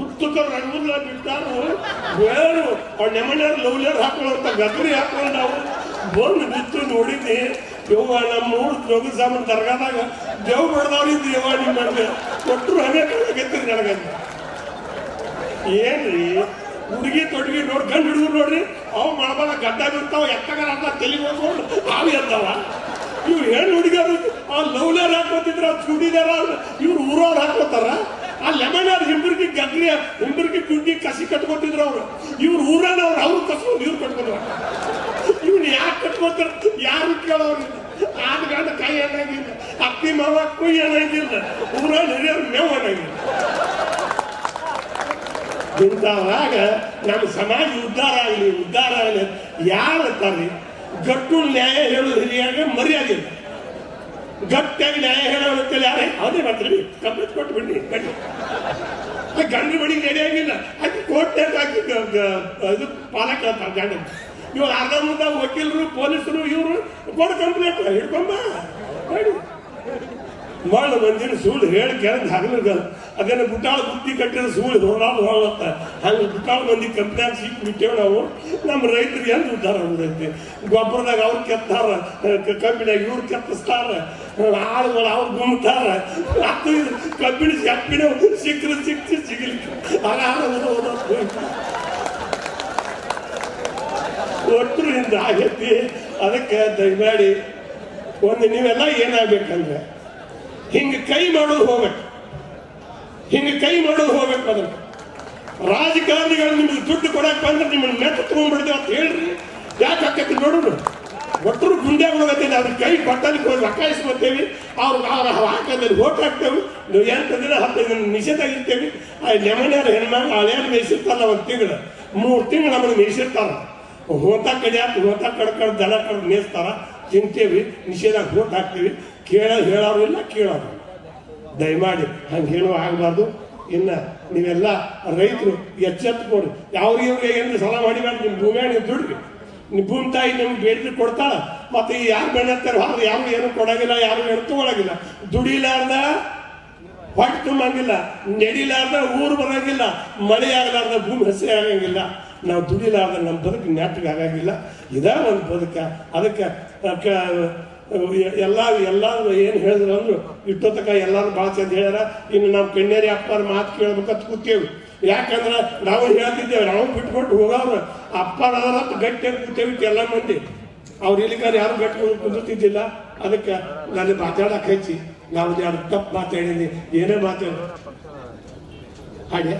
ಉತ್ತುಕ ರಂಗುಲ್ಲ ಬಿಟ್ಟಾರು. ಬೇರು ಅವ್ರ ಹಾಕೊಳ್ಳೋಂತ ಗದ್ರಿ ಹಾಕೊಂಡು ನಾವು ಬಂದು ಬಿತ್ತು ನೋಡಿದ್ದೆ, ಯವ್ವ, ನಮ್ಮ ಊರು ಜೋಗಿ ಸಾಮಾನು ದರ್ಗಾದಾಗ ದೇವ್ ಬಡ್ದವ್ರಿದ್ದು ಯವ್ವ ನಿಮ್ಮ ಕೊಟ್ಟರು ಹಂಗೆ ಕಾಣಕತ್ತೀರಿ ನನಗಂತ. ಏನ್ರಿ? ಹುಡುಗಿ ತೊಡಗಿ ನೋಡಿ ಗಂಡು ಹುಡುಗರು ನೋಡ್ರಿ. ಅವು ಮಾಡಬಾರ ಗಡ್ಡ ಬಿಡ್ತಾವ ಎತ್ತಗಾರ ಅಂತ ತಲೆ ಹೋಗ್ಕೊಂಡು ಹಾವಿ ಅಂದವ. ಇವ್ರು ಹೆಣ್ಣು ಹುಡುಗರು ಆ ಲವ್ಲೇರ್ ಹಾಕೋತಿದ್ರ ಚೂಡಿದಾರ, ಇವ್ರು ಊರವ್ರು ಹಾಕೋತಾರ ಆ ಲೆಮನ್ ಹಿಂಬರ್ಗಿ ಗದ್ರಿ ಹಿಂಬರ್ಗಿ ಕುಂಡಿ ಕಸಿ ಕಟ್ಕೊತಿದ್ರು ಅವ್ರು. ಇವ್ರು ಊರಲ್ಲಿ ಅವ್ರು ಅವ್ರು ಕಸ್ಕೊಂಡು ಇವ್ರು ಕಟ್ಕೊಂಡ್ರ ಇವ್ನು ಯಾಕೆ ಕಟ್ಕೊತಾರ? ಯಾರು ಕೇಳೋರು ಆದ ಗಂಡ ಕೈ ಏನಾಗಿಲ್ಲ ಅಕ್ಕಿ ಮಾವ ಕುಯ್ ಏನಾಗಿಲ್ಲ ಊರಲ್ಲಿ ಹಿರಿಯರು ಮೇವ್ ಅನ್ನಂಗಿಲ್ಲ. ಇಂಥವಾಗ ನಮ್ಮ ಸಮಾಜ ಉದ್ಧಾರ ಆಗಲಿ ಉದ್ಧಾರ ಆಗಲಿ ಯಾರು ಅಂತಾರ್ರಿ ಗಟ್ಟು ನ್ಯಾಯ ಹೇಳೋದು ಹಿರಿಯಾಗ ಮರ್ಯಾದೆ. ಗಟ್ಟಿಯಾಗಿ ನ್ಯಾಯ ಹೇಳೋತ್ತಲ್ಲ ಯಾರೇ? ಅದೇ ಮಾತ್ರ ಕಂಪ್ಲೀಟ್ ಕೊಟ್ಟು ಬಿಡಿ ಗಂಡು ಗಂಡು ಬಡಿ ನಡೆಯಾಗಿಲ್ಲ ಅದು ಕೋರ್ಟ್ ಹಾಕಿ ಇದು ಪಾಲ ಕೇಳ್ತಾರೆ ಗಂಡ. ಇವಾಗ ಅರ್ಧ ಮುಂದ ವಕೀಲರು, ಪೊಲೀಸರು, ಇವರು ಕೊಡು ಕಂಪ್ಲೇಂಟ್, ಹಿಡ್ಕೊಂಬ. ಭಾಳ ಮಂದಿನ ಸುಳ್ಳು ಹೇಳಿ ಕೆಳಗೆ ಹಗಲಿಗ ಅದನ್ನ ಬುಟ್ಟಾಳ ಬುದ್ಧಿ ಕಟ್ಟಿದ ಸುಳ್ಳು ಹೊರಡಾದ ಹೋಗತ್ತ ಹಂಗೆ ಬುಟ್ಟಾಳ ಮಂದಿ ಕಂಪ್ನ್ಯಾಗ ಸಿಕ್ಕಿ ಬಿಟ್ಟೇವೆ ನಾವು. ನಮ್ಮ ರೈತರಿಗೆ ಏನು ಉದ್ಧಾರ ಆಗುದೈತಿ? ಗೊಬ್ಬರದಾಗ ಅವ್ರು ಕೆತ್ತಾರ ಕಬ್ಬಿನಾಗ ಇವ್ರು ಕೆತ್ತಿಸ್ತಾರ. ಆಳುಗಳು ಅವ್ರು ಗುಮ್ತಾರ. ಅದು ಕಬ್ಬಿಣ ಕಬ್ಬಿಣ ಸಿಕ್ಕರೆ ಸಿಕ್ತಿ ಸಿಗಲಿಕ್ಕೆ. ಆಗ ಹಿಂದೆ ಆಗೈತಿ ಅದಕ್ಕೆ ದಯಮಾಡಿ ಒಂದು ನೀವೆಲ್ಲ ಏನಾಗ್ಬೇಕಂದ್ರೆ ಹಿಂಗೆ ಕೈ ಮಾಡೋದು ಹೋಗ್ಬೇಕು. ಹಿಂಗೆ ಕೈ ಮಾಡೋದು ಹೋಗ್ಬೇಕು ಅದನ್ನ ರಾಜಕಾರಣಿಗಳು ನಿಮ್ಗೆ ದುಡ್ಡು ಕೊಡಕ್ ಬಂದ್ರೆ ನಿಮ್ಮನ್ನ ಮೆತ್ತ ತಗೊಂಡ್ಬಿಡ್ತೇವೆ ಅಂತ ಹೇಳ್ರಿ. ಯಾಕೆ ಆಕೈತಿ ನೋಡೋಣ ಒಟ್ಟರು ಗುಂಡೆ ಹೋಗತ್ತಿಲ್ಲ ಅದ್ರ ಕೈ ಕೊಟ್ಟಲ್ಲಿ ಹೋಗಿ ರೊಕ್ಕ ಇಸ್ಕೊತೇವಿ. ಅವ್ರು ಅವ್ರ ಹಾಕದಲ್ಲಿ ಓಟ್ ಹಾಕ್ತೇವೆ. ನೀವು ಎಂತಂದ್ರೆ ಹತ್ತೈದು ದಿನ ನಿಷೇಧ ಆಗಿರ್ತೇವೆ ಆ ನೆಮನ್ಯಾರ ಹೆಣ್ಮಕ್ಳು ಹಳೆಯಾರು ಮೇಯಿಸಿರ್ತಾರಲ್ಲ ಒಂದು ತಿಂಗಳು. ಮೂರು ತಿಂಗಳು ನಮ್ಮನ್ನು ಮೇಯಿಸಿರ್ತಾರ. ಹೋತ ಕಡೆ ಹೋತ ದನ ಕಡ್ ಮೇಯಿಸ್ತಾರ. ತಿಂತೇವಿ, ನಿಷೇಧ ಓಟ್ ಹಾಕ್ತೀವಿ. ಕೇಳೋ ಹೇಳೋರು ಇಲ್ಲ, ಕೇಳೋರು ದಯಮಾಡಿ ಹಂಗೆ ಹೇಳುವ ಆಗಬಾರ್ದು. ಇನ್ನು ನೀವೆಲ್ಲ ರೈತರು ಎಚ್ಚೆತ್ಕೊಡಿ ಯಾವ್ರಿಗೆ ಏನು ಸಾಲ ಮಾಡಿಬೇಡ ನಿಮ್ಮ ಭೂಮಿ ನೀವು ದುಡ್ರಿ ನಿಮ್ಮ ಭೂಮಿ ತಾಯಿ ನಿಮ್ಗೆ ಬೇಡಿದ್ರೆ ಕೊಡ್ತಾಳೆ. ಮತ್ತು ಈ ಯಾರು ಬೆಳೆಸ್ತಾರೆ ಅವ್ರು ಯಾರು ಏನು ಕೊಡಂಗಿಲ್ಲ ಯಾರು ಏನು ತಗೊಳಗಿಲ್ಲ. ದುಡಿಲಾರ್ದ ಹೊಟ್ಟೆ ತುಂಬಂಗಿಲ್ಲ, ನಡಿಲಾರ್ದ ಊರು ಬರೋಂಗಿಲ್ಲ, ಮಳೆ ಆಗಲಾರ್ದ ಭೂಮಿ ಹಸಿ ಆಗಂಗಿಲ್ಲ. ನಾವು ದುಡಿಲಾರ್ದ ನಮ್ಮ ಬದುಕು ನೆಟ್ಟಿಗೆ ಆಗಂಗಿಲ್ಲ. ಇದೇ ಒಂದು ಬದುಕ. ಅದಕ್ಕೆ ಅದ್ಕ ಎಲ್ಲ ಎಲ್ಲ ಏನು ಹೇಳಿದ್ರು ಅಂದ್ರು ಇಟ್ಟೊತ್ತಕ ಎಲ್ಲರೂ ಭಾಳ ಚಂದ ಹೇಳ್ಯಾರ. ಇನ್ನು ನಾವು ಕಣ್ಣೇರಿ ಅಪ್ಪರ ಮಾತು ಕೇಳ್ಬೇಕಂತ ಕೂತೇವೆ. ಯಾಕಂದ್ರೆ ನಾವು ಹೇಳ್ತಿದ್ದೇವೆ ನಾವು ಬಿಟ್ಕೊಟ್ಟು ಹೋಗವ್ರು. ಅಪ್ಪರ ಗಟ್ಟಿಯಾಗಿ ಕೂತೇವಿ ಎಲ್ಲ ಮಂದಿ. ಅವ್ರು ಇಲ್ಲಿಗಾರ ಯಾರು ಗಟ್ಟಿ ಕುಂದಿರ್ತಿದ್ದಿಲ್ಲ. ಅದಕ್ಕೆ ನಾನು ಮಾತಾಡಕ್ಕೆ ಹೆಚ್ಚಿ, ನಾವು ಯಾರು ತಪ್ಪು ಮಾತಾಡಿದ್ದೀನಿ ಏನೇ ಮಾತಾಡ ಹಾಗೆ?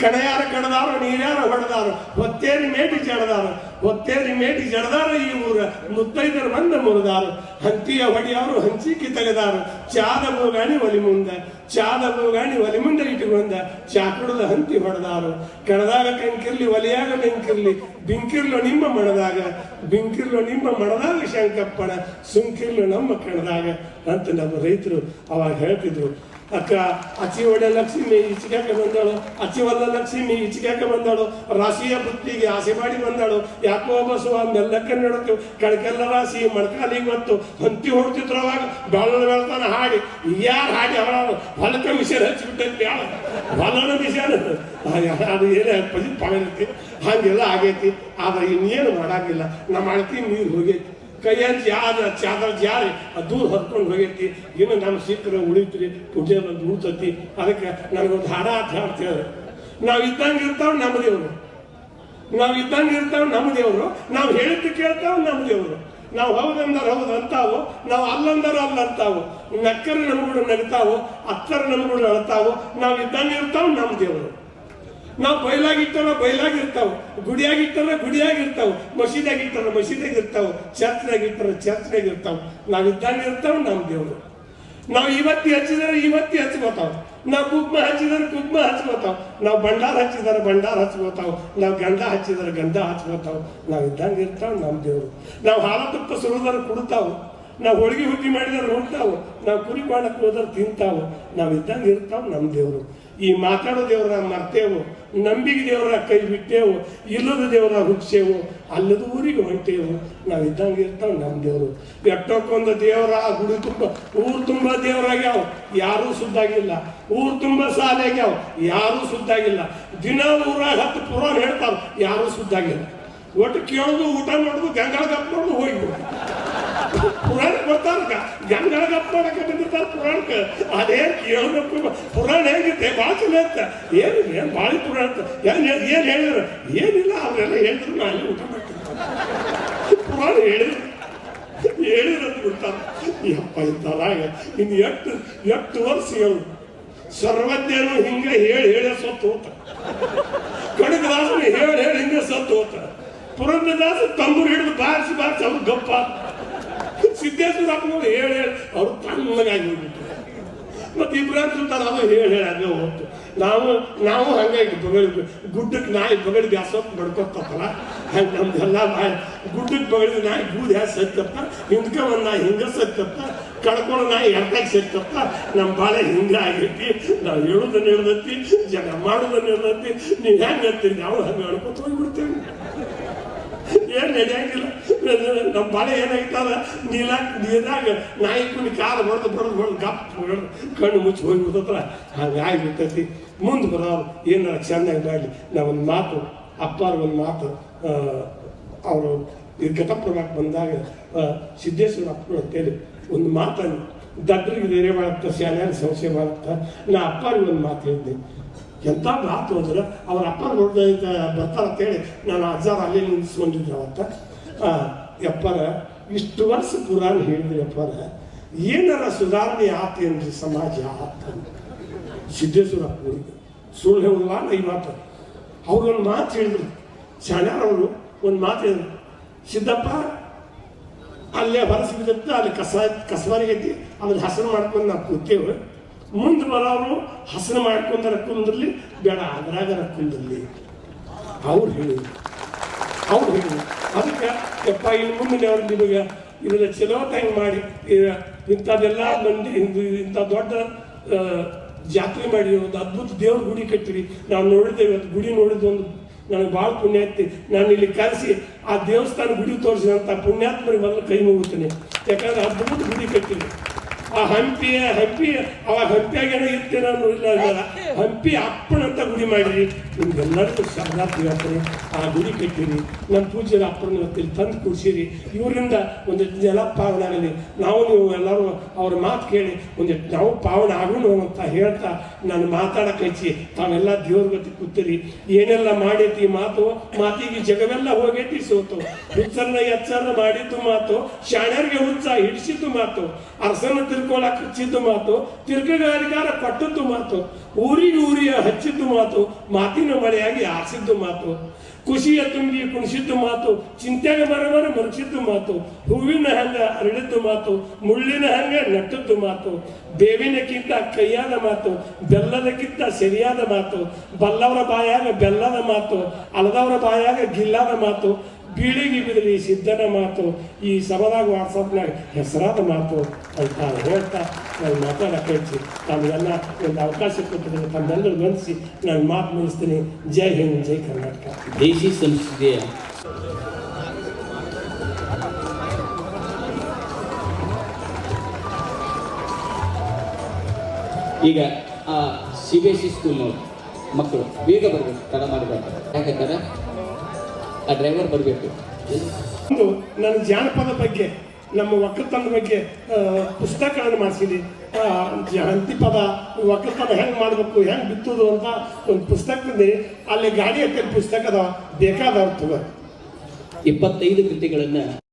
ಕಡೆಯಾರ ಕಡದಾರು ನೀರ್ಯಾರ ಹೊಡೆದಾರು? ಹೊತ್ತೇರಿ ಮೇಟಿ ಜಡದಾರು. ಹೊತ್ತೇರಿ ಮೇಟಿ ಜಡದಾರ ಈ ಊರ. ಮುತ್ತೈದರು ಬಂದ ಮುರಿದಾರು. ಹಂತಿಯ ಹೊಡೆಯವರು ಹಂಚಿಕೆ ತೆಗೆದಾರು. ಚಾದ ಬೋಗಾಣಿ ಒಲಿ ಮುಂದೆ. ಚಾದ ಬೋಗಾಣಿ ಒಲಿ ಮುಂದೆ ಇಟ್ಟುಕೊಂಡ ಚಾಕುಡದ ಹಂತಿ ಹೊಡೆದಾರು. ಕಡದಾಗ ಕಂಕಿರ್ಲಿ, ಒಲಿಯಾಗ ಬೆಂಕಿರ್ಲಿ, ಬಿಂಕಿರ್ಲು ನಿಮ್ಮ ಮಣದಾಗ ಬಿಂಕಿರ್ಲು ನಿಮ್ಮ ಮಣದಾಗ ಶಂಕಪ್ಪಣ ಸುಂಕಿರ್ಲು ನಮ್ಮ ಕಣದಾಗ ಅಂತ ನಮ್ಮ ರೈತರು ಅವಾಗ ಹೇಳ್ತಿದ್ರು. ಅಕ್ಕ, ಅಚ್ಚಿ ಒಡೆ ಲಕ್ಷ್ಮಿ ಈಚಿಗಾಕ ಬಂದಾಳು? ಅಚ್ಚಿ ಒಲ್ಲ ಲಕ್ಷ್ಮಿ ಈಚಿಗಾಕ ಬಂದಾಳು? ರಾಶಿಯ ಬುದ್ಧಿಗೆ ಆಸೆ ಮಾಡಿ ಬಂದಾಳು. ಯಾಕೋ ಬಸವ ಮೆಲ್ಲಕ್ಕ ನಡತು ಕಳಕೆಲ್ಲ ರಾಶಿ ಮಣಕಾಲಿ ಬಂತು ಹಂತಿ ಹೊಡ್ತಿದ್ರವಾಗ ಬೆಳ್ಳ ಬೆಳ್ತಾನ ಹಾಡಿ. ಯಾರು ಹಾಡಿ ಅವಳ? ಹೊಲಕ್ಕೆ ಮಿಷನ್ ಹಚ್ಚಿಬಿಟ್ಟೈತಿ ಯಾಳ? ಹೊಲನ ಮಿಷನ್. ಅದು ಏನೇ ಪಾಗೈತಿ ಹಂಗೆಲ್ಲ ಆಗೈತಿ. ಆದ್ರೆ ಇನ್ನೇನು ಮಾಡಾಗಿಲ್ಲ. ನಮ್ಮ ಅಳತಿ ನೀರು ಹೋಗೈತಿ. ಕೈಯಲ್ಲಿ ಜಾರ ಚಾದರ ಜಾರಿ ಅದು ದೂರ ಹೋಗೈತಿ. ಇನ್ನು ನಮ್ಮ ಸಿಕ್ಕರೆ ಉಳಿತ್ರಿ, ಪೂಜೆ ಬಂದು ಉಳ್ತತಿ. ಅದಕ್ಕೆ ನನಗೊಂದು ಹಾಡ ಅಂತ ಹೇಳ್ತೇವೆ. ನಾವು ಇದ್ದಂಗೆ ಇರ್ತಾವ ನಮ್ಮ ದೇವರು. ನಾವು ಇದ್ದಂಗೆ ಇರ್ತಾವ ನಮ್ಮ ದೇವರು. ನಾವು ಹೇಳಿದ್ದು ಕೇಳ್ತಾವ ನಮ್ಮ ದೇವರು. ನಾವು ಹೌದಂದ್ರೆ ಹೌದು ಅಂತಾವು, ನಾವು ಅಲ್ಲಂದ್ರೆ ಅಲ್ಲ ಅಂತಾವು. ನಕ್ಕರ ನಮ್ಗಳು ನಡೀತಾವು ಅಕ್ಕರ ನಮ್ಗಳು ಅಳ್ತಾವು ನಾವು ಇದ್ದಂಗೆ ಇರ್ತಾವ ನಮ್ಮ ದೇವರು. ನಾವು ಬಯಲಾಗಿಟ್ಟಾರ ಬಯಲಾಗಿರ್ತಾವ. ಗುಡಿಯಾಗಿಟ್ಟಾರ ಗುಡಿಯಾಗಿರ್ತಾವ. ಮಸೀದಿಯಾಗ ಮಸೀದಿಯಾಗಿರ್ತಾವ ಮಸೀದಿಯಾಗ ಇರ್ತಾವ ಚರ್ಚ್ನಾಗ ಇಟ್ಟಾರ ಚರ್ಚ್ನಾಗ ಇರ್ತಾವ ನಾವು ಇದ್ದಂಗೆ ಇರ್ತಾವ ನಮ್ಮ ದೇವರು. ನಾವು ಇವತ್ತಿ ಹಚ್ಚಿದ್ರೆ, ಇವತ್ತಿ ಹಚ್ಕೋತಾವ. ನಾವು ಕುಗ್ಮ ಹಚ್ಚಿದ್ರೆ ಕುಗ್ಮ ಹಚ್ಕೋತಾವ. ನಾವು ಭಂಡಾರ ಹಚ್ಚಿದ್ರೆ, ಭಂಡಾರ ಹಚ್ಕೋತಾವ. ನಾವು ಗಂಧ ಹಚ್ಚಿದ್ರೆ ಗಂಧ ಹಚ್ಕೋತಾವ. ನಾವು ಇದ್ದಂಗೆ ಇರ್ತಾವ ನಮ್ಮ ದೇವರು. ನಾವು ಹಾಲ ತುಪ್ಪ ಸುರಿದ್ರೆ ಕುಡ್ತಾವು. ನಾವು ಹೋಳಿಗೆ ಹುಟ್ಟಿ ಮಾಡಿದ್ರೆ ಉಣ್ತಾವು. ನಾವು ಕುರಿ ಮಾಡಕ್ಕೆ ಹೋದ್ರೆ ತಿಂತಾವು. ನಾವು ಇದ್ದಂಗೆ ಇರ್ತಾವ ನಮ್ಮ ದೇವರು. ಈ ಮಾತಾಡೋ ದೇವರ ಮರ್ತೇವು, ನಂಬಿಕೆ ದೇವರ ಕೈ ಬಿಟ್ಟೇವು, ಇಲ್ಲದ ದೇವರ ಹುಚ್ಚೇವು ಅಲ್ಲದ ಊರಿಗೆ ಹೊಂಟೇವು ನಾವು ಇದ್ದಂಗೆ ಇರ್ತಾವ ನಮ್ಮ ದೇವರು. ಎಟ್ಟೊಕ್ಕೊಂದು ದೇವರ ಗುಡಿ ತುಂಬ, ಊರು ತುಂಬ ದೇವರಾಗ್ಯಾವ. ಯಾರೂ ಸುದ್ದಾಗಿಲ್ಲ ಊರು ತುಂಬ ಸಾಲಾಗ್ಯಾವ. ಯಾರೂ ಸುದ್ದಾಗಿಲ್ಲ ದಿನ ಊರಾಗ ಹತ್ತು ಪುರಾಣ ಹೇಳ್ತಾರ, ಯಾರೂ ಸುದ್ದಾಗಿಲ್ಲ ಒಟ್ಟು ಕೇಳೋದು, ಊಟ ಮಾಡೋದು, ಗಂಗಾಳ ಗಪ್ ಮಾಡೋದು ಪುರಾಣ ಬರ್ತಾರಕ್ಕ ಗಂಗಳ ಗಪ್ಪ ಮಾಡಕ್ಕೆ ಬಂದಿರ್ತಾರ ಪುರಾಣಕ್ಕೆ. ಅದೇ ಕೇಳಬೇಕು ಪುರಾಣ ಭಾಳ ಚಲೋ ಅಂತ. ಏನು ಏನು ಬಾಳಿ ಪುರಾಣ ಅಂತ. ಏನು ಏನು ಹೇಳಿದ್ರು? ಏನಿಲ್ಲ, ಅವರೆಲ್ಲ ಹೇಳಿದ್ರು. ನಾನು ಊಟ ಮಾಡ್ತೀನಿ. ಪುರಾಣ ಹೇಳಿದ್ರು. ಹೇಳಿದ್ರು ಅಂತ ಅಪ್ಪ ಯಪ್ಪ ಇಂಥದಾಗ ಇನ್ನು ಎಷ್ಟು ಎಷ್ಟು ವರ್ಷ ಹೇಳು. ಸರ್ವಜ್ಞನು ಹಿಂಗೆ ಹೇಳಿ ಹೇಳಿ ಸತ್ತು ಹೋತ ಕನಕದಾಸನು ಹೇಳಿ ಹೇಳಿ ಹಿಂಗೆ ಸತ್ತು ಹೋತ ಪುರಂದದಾಸ ತಂಬೂರು ಹಿಡಿದು ಬಾರಿಸಿ ಬಾರಿಸಿ, ಅವ್ರು ಗಪ್ಪ. ಸಿದ್ದೇಶ್ವರ ಅಪ್ಪನವ್ರು ಹೇಳಿ ಹೇಳಿ ಅವ್ರು ತಣ್ಣಗಾಗಿ ಹೋಗ್ಬಿಟ್ಟು ಮತ್ತೆ ಇಬ್ರಾಹಿಂ ಸುಲ್ತಾನ್ ಅದು ಹೇಳಿ ಹೇಳಿ ಹಂಗೆ ಹೋಗ್ತು. ನಾವು ನಾವು ಹಂಗೆ ಬಗಳಿದ್ವಿ ಗುಡ್ಡಕ್ಕೆ ನಾಯಿ ಬಗಳಿ ಬ್ಯಾಸೋತ್ ಬಡ್ಕೊತಪ್ಪಲ್ಲ ಹಂಗೆ ನಮ್ದೆಲ್ಲ ನಾಯಿ. ಗುಡ್ಡಕ್ಕೆ ಬಗಳಿ ನಾಯಿ ಗೂದ್ ಹ್ಯಾ ಸತ್ತಪ್ಪ? ಹಿಂದ್ಕ ಒಂದು ನಾಯಿ ಹಿಂಗ ಸತ್ತಪ್ಪ? ಕಳ್ಕೊಳ್ಳೋ ನಾಯಿ ಎರ್ತಾಗ ಸತ್ತಪ್ಪ? ನಮ್ಮ ಬಾಳೆ ಹಿಂಗೆ ಆಗೈತಿ. ನಾವು ಹೇಳುದನ್ನ ಹೇಳ್ದೈತಿ ಜನ ಮಾಡುದನ್ನ ಹೇಳ್ದೈತಿ ನೀವು ಹೆಂಗೆ ಅಂತೀರಿ ನಾವು ಹಂಗೆ ಹೇಳ್ಕೊತ ಹೋಗ್ಬಿಡ್ತೇವೆ ಏನು ನಡೆಯಂಗಿಲ್ಲ ನಮ್ಮ ಬಾಳೆ ಏನಾಗಿತ್ತಲ್ಲ ನೀಲ ನೀರಾಗ ನಾಯಿ ಕುಣಿ ಕಾಲು ಬಡ್ದು ಬಡ್ದು ಬಡ್ದು ಗಪ್ ಕಣ್ಣು ಮುಚ್ಚಿ ಹೋಗ್ಬಿಡ್ತತ್ರ ಹಂಗೆ ಆಗಿಬಿಡ್ತೈತಿ. ಮುಂದೆ ಬರೋರು ಏನಾರ ಚೆನ್ನಾಗಿ ಮಾಡಲಿ. ನಾವೊಂದು ಮಾತು, ಅಪ್ಪಾರ ಒಂದು ಮಾತು ಅವರು ಈ ಘಟಪ್ರಭಾಕ್ ಬಂದಾಗ ಸಿದ್ದೇಶ್ವರ ಅಪ್ಪರು ಅಂತೇಳಿ ಒಂದು ಮಾತನ್ನು, ದಡ್ರಿಗೆ ಧೈರ್ಯ ಮಾಡುತ್ತಾ ಶಾಲೆಯ ಸಂಶಯ ಮಾಡುತ್ತಾ, ನಾ ಅಪ್ಪಾರಿಗೆ ಒಂದು ಮಾತು ಹೇಳಿದ್ದೆ ಎಂಥ ಮಾತು ಅಂದ್ರೆ, ಅವ್ರ ಅಪ್ಪ ನೋಡ್ದ ಬರ್ತಾರಂತೇಳಿ, ನಾನು ಅಜ್ಜಾರ ಅಲ್ಲಿ ನಿಲ್ಲಿಸ್ಕೊಂಡಿದ್ದೆ ಅವತ್ತ. ಯಪ್ಪರ, ಇಷ್ಟು ವರ್ಷ ಪುರಾಣ ಹೇಳಿದ್ರಿ ಯಪ್ಪರ, ಏನಾರ ಸುಧಾರಣೆ ಆತೇನ್ರಿ ಸಮಾಜ ಆತ ಸಿದ್ದೇಶ್ವರ ಅಪ್ಪನಿಗೆ ಸುಳ್ಳು ಹೇಳುವ ಈ ಮಾತು. ಅವ್ರು ಒಂದು ಮಾತು ಹೇಳಿದ್ರು. ಶಾಣ್ಯಾರವರು ಒಂದು ಮಾತು ಹೇಳಿದ್ರು. ಸಿದ್ದಪ್ಪ, ಅಲ್ಲೇ ಹೊರಸು ಬಿದ್ದತ್ತ ಅಲ್ಲಿ ಕಸ ಕಸಬಾರಿಗೈತಿ ಅದ್ರ ಹಸನ ಮಾಡ್ಕೊಂಡು ನಾವು ಕೂತೇವೆ. ಮುಂದೆ ಬರೋರು ಹಸನ ಮಾಡ್ಕೊಂಡಾರ ಕುಂದ್ರಲಿ, ಬೇಡ, ಅದ್ರಾಗರ ಕುಂದ್ರಲಿ. ಅವ್ರು ಹೇಳಿದ್ರು. ಅವ್ರು ಹಿಡಿದ್ರು ಅದಕ್ಕೆ ಯಪ್ಪ ಇನ್ನು ಮುಂದೆ ಅವ್ರು ನಿಮಗೆ ಇದನ್ನ ಚಲೋ ಹೆಂಗೆ ಮಾಡಿ ಇಂಥದ್ದೆಲ್ಲ ಮಂದಿ ಇಂದು- ಇಂಥ ದೊಡ್ಡ ಜಾತ್ರೆ ಮಾಡಿ ಒಂದು ಅದ್ಭುತ ದೇವ್ರ ಗುಡಿ ಕಟ್ಟಿರಿ. ನಾವು ನೋಡಿದ್ದೆ ಇವತ್ತು ಗುಡಿ ನೋಡಿದ್ದು ಒಂದು ನನಗೆ ಭಾಳ ಪುಣ್ಯ ಐತಿ ನಾನು ಇಲ್ಲಿ ಕರೆಸಿ ಆ ದೇವಸ್ಥಾನ ಗುಡಿ ತೋರಿಸಿದಂಥ ಪುಣ್ಯಾತ್ಮರಿಗೆ ಮೊದಲು ಕೈ ಮುಗುತ್ತೇನೆ ಯಾಕಂದ್ರೆ ಅದ್ಭುತ ಗುಡಿ ಕಟ್ಟಿರಿ. ಆ ಹಂಪಿಯ ಹಂಪಿ ಅವಾಗ ಹಂಪಿಯಾಗೇನೋ ಇರ್ತೇನೋ ಇಲ್ಲ ಹಂಪಿ ಅಪ್ಪನಂತ ಗುಡಿ ಮಾಡಿರಿ. ನಿಮ್ಗೆಲ್ಲರಿಗೂ ಶರಣಾರ್ಥಿ ಹೇಳ್ತಾರೆ ಆ ಗುಡಿ ಕಟ್ಟಿರಿ. ನಮ್ಮ ಪೂಜೆ ಅಪ್ಪನ ಇವತ್ತಿಲ್ಲಿ ತಂದು ಕೂಡಿಸಿರಿ. ಇವರಿಂದ ಒಂದು ಜಲ ಪಾವನ ಆಗಲಿ. ನಾವು ನೀವು ಎಲ್ಲರೂ ಅವ್ರ ಮಾತು ಕೇಳಿ ಒಂದು ನಾವು ಪಾವನ ಆಗೋಣ ಅಂತ ಹೇಳ್ತಾ ನಾನು ಮಾತಾಡಕ್ಕೆ ಹಚ್ಚಿ ತಾವೆಲ್ಲ ದೇವ್ರ ಗತಿ ಕೂತಿರಿ. ಏನೆಲ್ಲ ಮಾಡೈತಿ ಮಾತು? ಮಾತಿಗೆ ಜಗವೆಲ್ಲ ಹೋಗೈತಿ ಸೋತು. ಹುಚ್ಚರನ್ನ ಎಚ್ಚರನ್ನ ಮಾಡಿದ್ದು ಮಾತು. ಶಾಣ್ಯರಿಗೆ ಹುಚ್ಚ ಹಿಡಿಸಿದ್ದು ಮಾತು. ಅರಸನ ತಿರ್ಕೊಳಕ್ಕೆ ಹಚ್ಚಿದ್ದು ಮಾತು. ತಿರ್ಗಗಾರಿಗಾರ ಕೊಟ್ಟದ್ದು ಮಾತು. ಊರಿಗೆ ಊರಿಗೆ ಹಚ್ಚಿದ್ದು ಮಾತು. ಮಾತಿನ ಮಳೆಯಾಗಿ ಆರಿಸಿದ್ದು ಮಾತು, ಖುಷಿಯ ತುಂಬಿ ಕುಣಿಸಿದ್ದು ಮಾತು, ಚಿಂತೆಗೆ ಬರಬರ ಮರುಚಿದ್ದು ಮಾತು, ಹೂವಿನ ಹಂಗ ಅರಳಿದ್ದು ಮಾತು, ಮುಳ್ಳಿನ ಹಂಗ ನಟ್ಟದ್ದು ಮಾತು, ಬೇವಿನಕ್ಕಿಂತ ಕೈಯಾದ ಮಾತು, ಬೆಲ್ಲದಕ್ಕಿಂತ ಸರಿಯಾದ ಮಾತು, ಬಲ್ಲವರ ಬಾಯಾಗ ಬೆಲ್ಲದ ಮಾತು, ಅಲದವರ ಬಾಯಾಗ ಗಿಲ್ಲದ ಮಾತು ಬೀಳಿಗೆ ಬಿಡಲಿ ಸಿದ್ಧನ ಮಾತು, ಈ ಸಭದಾಗ ವಾಟ್ಸಪ್ನಾಗ ಹೆಸರಾದ ಮಾತು ಅಂತ ಹೇಳ್ತಾ ನಾನು ಮಾತಾಡಕ್ಕೆ ಹೆಚ್ಚಿ ತಮಗೆಲ್ಲ ಒಂದು ಅವಕಾಶ ಕೊಟ್ಟಿದ್ದೀನಿ ತಮ್ಮೆಲ್ಲರೂ ಗಮನಿಸಿ ನಾನು ಮಾತು ಮುಗಿಸ್ತೀನಿ. ಜೈ ಹಿಂದ್, ಜೈ ಕರ್ನಾಟಕ. ದೇಶಿ ಸಂಸ್ಕೃತಿಯ ಈಗ, ಆ, ಸಿ ಬಿ ಎಸ್ ಸಿ ಸ್ಕೂಲ್ನವ್ರು ಮಕ್ಕಳು ಬೇಗ ಬರಬೇಕು, ತಡ ಮಾಡಬೇಕು ಯಾಕಂತಾರೆ ಆ ಡ್ರೈವರ್ ಬರಬೇಕು. ನನ್ನ ಜಾನಪದ ಬಗ್ಗೆ ನಮ್ಮ ಒಕ್ಕಲ್ತನದ ಬಗ್ಗೆ ಪುಸ್ತಕಗಳನ್ನು ಮಾಡಿಸಿದ್ವಿ ಹಂತಿಪದ ಒಕ್ಕಲ್ತನ ಹೆಂಗೆ ಮಾಡಬೇಕು ಹೆಂಗೆ ಬಿತ್ತೋದು ಅಂತ ಒಂದು ಪುಸ್ತಕ ಅಲ್ಲಿ ಗಾಡಿ ಹತ್ತಿರ ಪುಸ್ತಕ ಅದಾವ ಬೇಕಾದವ್ರು ತಗೋ ಇಪ್ಪತ್ತೈದು ಕೃತಿಗಳನ್ನು